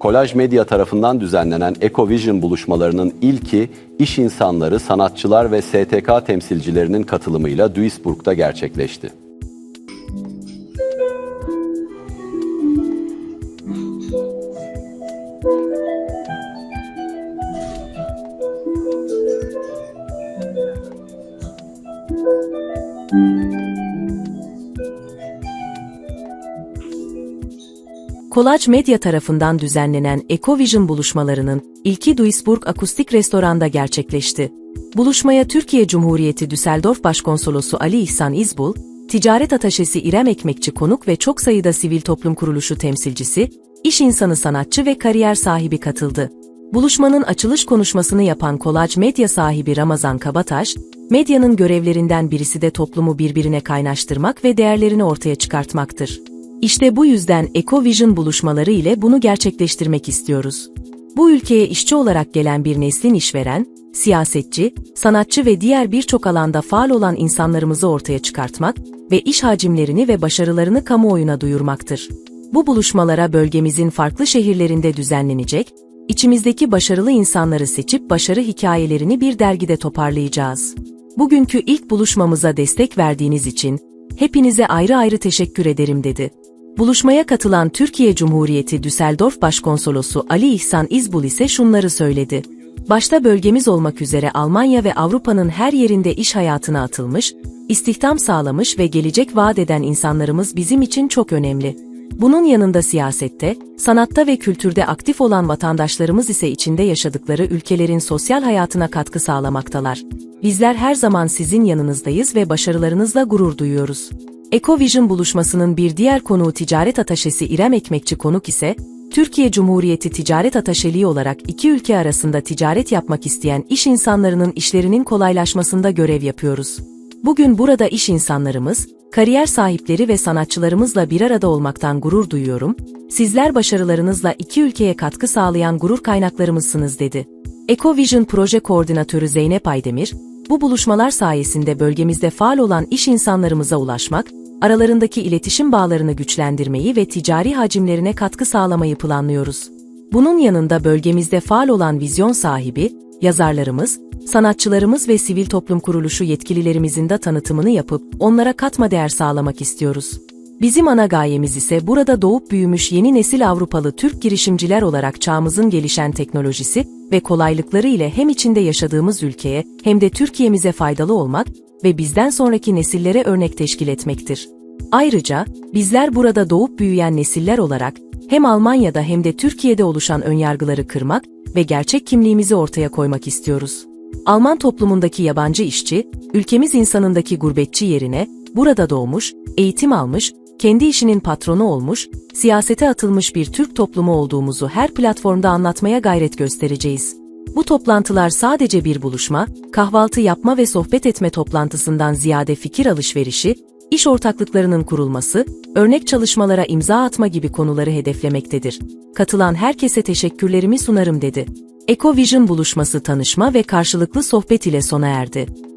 Kolaj Medya tarafından düzenlenen Ecovision buluşmalarının ilki iş insanları, sanatçılar ve STK temsilcilerinin katılımıyla Duisburg'da gerçekleşti. Kolaj Medya tarafından düzenlenen Ecovision buluşmalarının ilki Duisburg Akustik Restoran'da gerçekleşti. Buluşmaya Türkiye Cumhuriyeti Düsseldorf Başkonsolosu Ali İhsan İzbul, Ticaret Ataşesi İrem Ekmekçi konuk ve çok sayıda sivil toplum kuruluşu temsilcisi, iş insanı sanatçı ve kariyer sahibi katıldı. Buluşmanın açılış konuşmasını yapan Kolaj Medya sahibi Ramazan Kabataş, medyanın görevlerinden birisi de toplumu birbirine kaynaştırmak ve değerlerini ortaya çıkartmaktır. İşte bu yüzden Ecovision buluşmaları ile bunu gerçekleştirmek istiyoruz. Bu ülkeye işçi olarak gelen bir neslin işveren, siyasetçi, sanatçı ve diğer birçok alanda faal olan insanlarımızı ortaya çıkartmak ve iş hacimlerini ve başarılarını kamuoyuna duyurmaktır. Bu buluşmalara bölgemizin farklı şehirlerinde düzenlenecek, içimizdeki başarılı insanları seçip başarı hikayelerini bir dergide toparlayacağız. Bugünkü ilk buluşmamıza destek verdiğiniz için hepinize ayrı ayrı teşekkür ederim dedi. Buluşmaya katılan Türkiye Cumhuriyeti Düsseldorf Başkonsolosu Ali İhsan İzbul ise şunları söyledi. Başta bölgemiz olmak üzere Almanya ve Avrupa'nın her yerinde iş hayatına atılmış, istihdam sağlamış ve gelecek vaat eden insanlarımız bizim için çok önemli. Bunun yanında siyasette, sanatta ve kültürde aktif olan vatandaşlarımız ise içinde yaşadıkları ülkelerin sosyal hayatına katkı sağlamaktalar. Bizler her zaman sizin yanınızdayız ve başarılarınızla gurur duyuyoruz. Ecovision buluşmasının bir diğer konuğu ticaret ataşesi İrem Ekmekçi konuk ise, Türkiye Cumhuriyeti Ticaret Ataşeliği olarak iki ülke arasında ticaret yapmak isteyen iş insanlarının işlerinin kolaylaşmasında görev yapıyoruz. Bugün burada iş insanlarımız, kariyer sahipleri ve sanatçılarımızla bir arada olmaktan gurur duyuyorum, sizler başarılarınızla iki ülkeye katkı sağlayan gurur kaynaklarımızsınız dedi. Ecovision Proje Koordinatörü Zeynep Aydemir, bu buluşmalar sayesinde bölgemizde faal olan iş insanlarımıza ulaşmak, aralarındaki iletişim bağlarını güçlendirmeyi ve ticari hacimlerine katkı sağlamayı planlıyoruz. Bunun yanında bölgemizde faal olan vizyon sahibi, yazarlarımız, sanatçılarımız ve sivil toplum kuruluşu yetkililerimizin de tanıtımını yapıp onlara katma değer sağlamak istiyoruz. Bizim ana gayemiz ise burada doğup büyümüş yeni nesil Avrupalı Türk girişimciler olarak çağımızın gelişen teknolojisi ve kolaylıkları ile hem içinde yaşadığımız ülkeye hem de Türkiye'mize faydalı olmak ve bizden sonraki nesillere örnek teşkil etmektir. Ayrıca, bizler burada doğup büyüyen nesiller olarak hem Almanya'da hem de Türkiye'de oluşan önyargıları kırmak ve gerçek kimliğimizi ortaya koymak istiyoruz. Alman toplumundaki yabancı işçi, ülkemiz insanındaki gurbetçi yerine, burada doğmuş, eğitim almış, kendi işinin patronu olmuş, siyasete atılmış bir Türk toplumu olduğumuzu her platformda anlatmaya gayret göstereceğiz. Bu toplantılar sadece bir buluşma, kahvaltı yapma ve sohbet etme toplantısından ziyade fikir alışverişi, iş ortaklıklarının kurulması, örnek çalışmalara imza atma gibi konuları hedeflemektedir. Katılan herkese teşekkürlerimi sunarım dedi. Ecovision buluşması tanışma ve karşılıklı sohbet ile sona erdi.